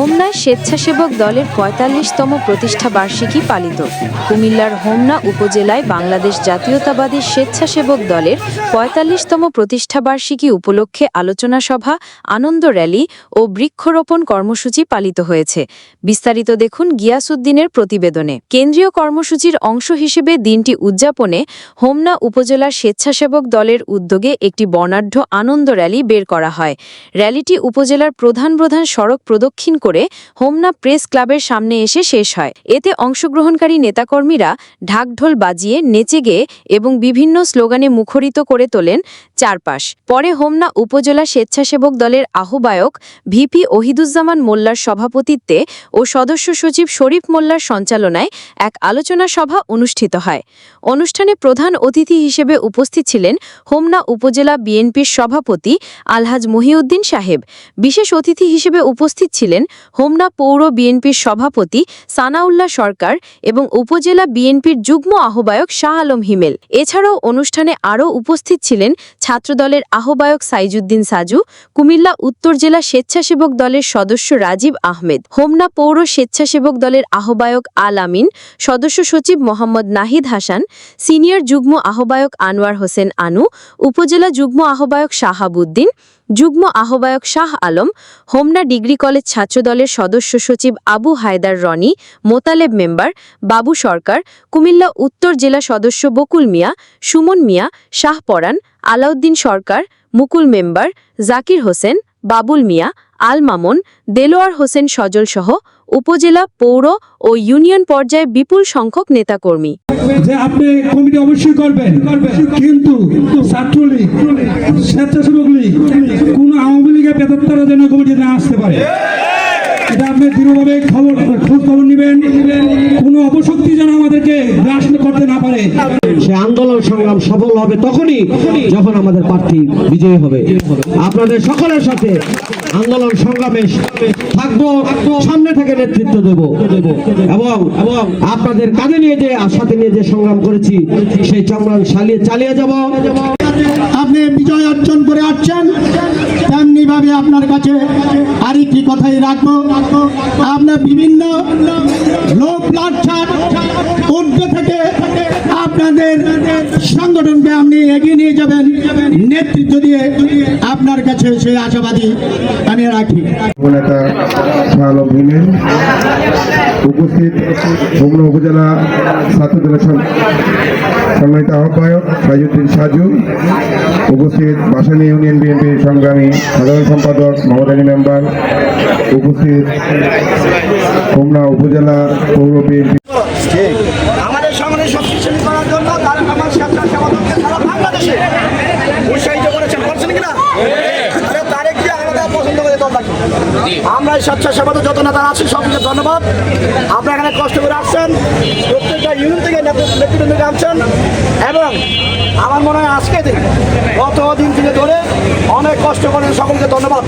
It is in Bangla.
home স্বেচ্ছাসেবক দলের পঁয়তাল্লিশতম প্রতিষ্ঠা বার্ষিকী পালিত। কুমিল্লার হোমনা উপজেলায় বাংলাদেশ জাতীয়তাবাদী স্বেচ্ছাসেবক দলের পঁয়তাল্লিশতম প্রতিষ্ঠা বার্ষিকী উপলক্ষে আলোচনা সভা, আনন্দ র্যালি ও বৃক্ষরোপণ কর্মসূচি পালিত হয়েছে। বিস্তারিত দেখুন গিয়াসুদ্দিনের প্রতিবেদনে। কেন্দ্রীয় কর্মসূচির অংশ হিসেবে দিনটি উদযাপনে হোমনা উপজেলা স্বেচ্ছাসেবক দলের উদ্যোগে একটি বর্ণাঢ্য আনন্দ র্যালি বের করা হয়। র্যালিটি উপজেলার প্রধান প্রধান সড়ক প্রদক্ষিণ করে হোমনা প্রেস ক্লাবের সামনে এসে শেষ হয়। এতে অংশগ্রহণকারী নেতাকর্মীরা ঢাকঢোল বাজিয়ে নেচে গেয়ে এবং বিভিন্ন স্লোগানে মুখরিত করে তোলেন চারপাশ। পরে হোমনা উপজেলা স্বেচ্ছাসেবক দলের আহ্বায়ক ভিপি ওহিদুজ্জামান মোল্লার সভাপতিত্বে ও সদস্য সচিব শরীফ মোল্লার সঞ্চালনায় এক আলোচনা সভা অনুষ্ঠিত হয়। অনুষ্ঠানে প্রধান অতিথি হিসেবে উপস্থিত ছিলেন হোমনা উপজেলা বিএনপির সভাপতি আলহাজ মহিউদ্দিন সাহেব। বিশেষ অতিথি হিসেবে উপস্থিত ছিলেন হোমনা পৌর বিএনপির সভাপতি সানাউল্লাহ সরকার এবং উপজেলা বিএনপির যুগ্ম আহ্বায়ক শাহ আলম হিমেল। এছাড়াও অনুষ্ঠানে আরও উপস্থিত ছিলেন ছাত্রদলের আহ্বায়ক সাইজুদ্দিন সাজু, কুমিল্লা উত্তর জেলা স্বেচ্ছাসেবক দলের সদস্য রাজীব আহমেদ, হোমনা পৌর স্বেচ্ছাসেবক দলের আহ্বায়ক আল আমিন, সদস্য সচিব মোহাম্মদ নাহিদ হাসান, সিনিয়র যুগ্ম আহ্বায়ক আনোয়ার হোসেন আনু, উপজেলা যুগ্ম আহ্বায়ক শাহাবুদ্দিন, যুগ্ম আহ্বায়ক শাহ আলম, হোমনা ডিগ্রি কলেজ ছাত্রদলের সদস্য সচিব আবু হায়দার রনি, মোতালেব মেম্বার বাবু সরকার, কুমিল্লা উত্তর জেলা সদস্য বকুল মিয়া, সুমন মিয়া, শাহ পরান আলাউদ্দিন সরকার, মুকুল মেম্বার, জাকির হোসেন, বাবুল মিয়া, আল মামুন, দেলোয়ার হোসেন সজল সহ উপজেলা পৌর ও ইউনিয়ন পর্যায়ে বিপুল সংখ্যক নেতাকর্মী। যে আপনি কমিটি অবশ্যই করবেন, কিন্তু ছাত্রলীগ, স্বেচ্ছাসেবক লীগ, কোন আওয়ামী লীগের যেন না আসতে পারে। এটা আপনি দৃঢ়ভাবে খবর, খোঁজ খবর নেবেন। কোনো অপশক্তি যেন আমাদেরকে গ্রাস করতে না পারে। সে আন্দোলন, সংগ্রাম সফল হবে তখনই যখন আমাদের প্রার্থী বিজয়ী হবে। আপনাদের সকলের সাথে আন্দোলন, সংগ্রামে থাকব, সামনে থেকে নেতৃত্ব দেব। এবং এবং আপনাদের কাঁধে নিয়ে যে সাথে নিয়ে যে সংগ্রাম করেছি, সেই সংগ্রাম চালিয়ে চালিয়ে যাব। আপনি বিজয় অর্জন করে আসছেন, তেমনি ভাবে আপনার কাছে আরেকটি কথাই রাখব। আপনার বিভিন্ন লোক লাচ্ছার ঊর্ধ্ব থেকে আপনাদের সংগঠনকে আপনি এগিয়ে নিয়ে যাবেন। নেতৃত্ব দিয়ে আপনার কাছে সেই আশাবাদী আমি রাখি। উপস্থিত হোমনা উপজেলা ছাত্রদল সম্মানিত আহ্বায়ক সাইজুদ্দিন সাজু উপস্থিত বাসানী ইউনিয়ন বিএনপির সংগ্রামী সাধারণ সম্পাদক আলী মেম্বার উপস্থিত হোমনা উপজেলা পৌর বিএনপি আমাদের সামনে শক্তিশালী আমরা এই স্বেচ্ছাসেবক যত নেতা আছি সবকে ধন্যবাদ। আপনারা এখানে কষ্ট করে আসছেন, প্রত্যেকটা ইউনিট থেকে নেতৃত্ব নিয়ে আনছেন এবং আমার মনে হয় আজকে থেকে গত দিন থেকে ধরে অনেক কষ্ট করেন সকলকে ধন্যবাদ।